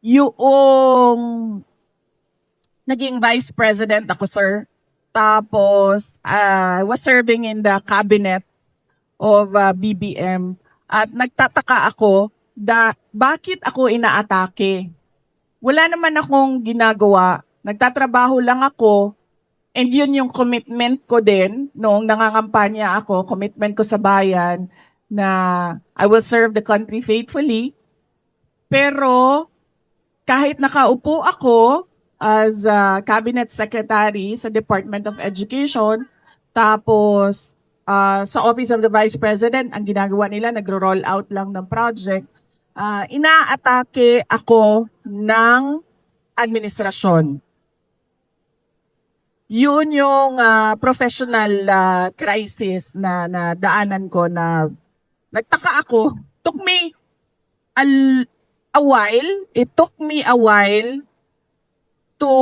yung naging vice president ako, sir. Tapos, ah, I was serving in the cabinet of ah, BBM. At nagtataka ako da bakit ako inaatake? Wala naman akong ginagawa. Nagtatrabaho lang ako. And yun yung commitment ko din noong nangangampanya ako, commitment ko sa bayan na I will serve the country faithfully. Pero kahit nakaupo ako as a cabinet secretary sa Department of Education, tapos ah, sa Office of the Vice President, ang ginagawa nila, nagro-roll out lang ng project, ah, inaatake ako ng administrasyon. Yun yung ah, professional ah, crisis na, na daanan ko na nagtaka ako. Took me a, a while, it took me a while to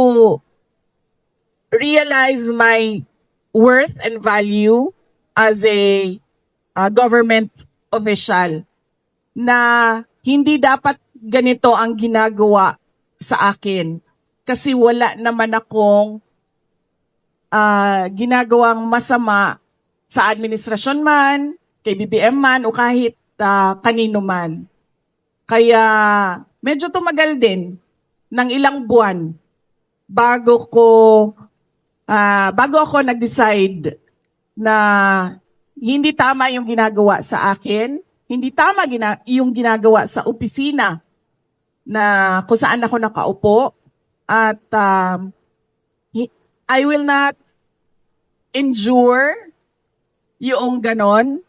realize my worth and value as a uh, government official na hindi dapat ganito ang ginagawa sa akin kasi wala naman akong ah, ginagawang masama sa administrasyon man, kay BBM man o kahit ah, kanino man. Kaya medyo tumagal din ng ilang buwan bago ko ah, bago ako nag-decide na hindi tama yung ginagawa sa akin, hindi tama gina- yung ginagawa sa opisina na kung saan ako nakaupo at um, I will not endure yung ganon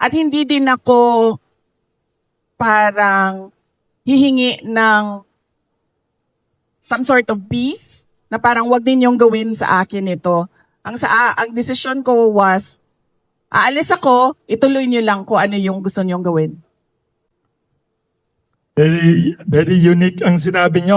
at hindi din ako parang hihingi ng some sort of peace na parang wag din yung gawin sa akin ito. Ang sa ang decision ko was aalis ako, ituloy niyo lang kung ano yung gusto niyong gawin. Very, very unique ang sinabi nyo.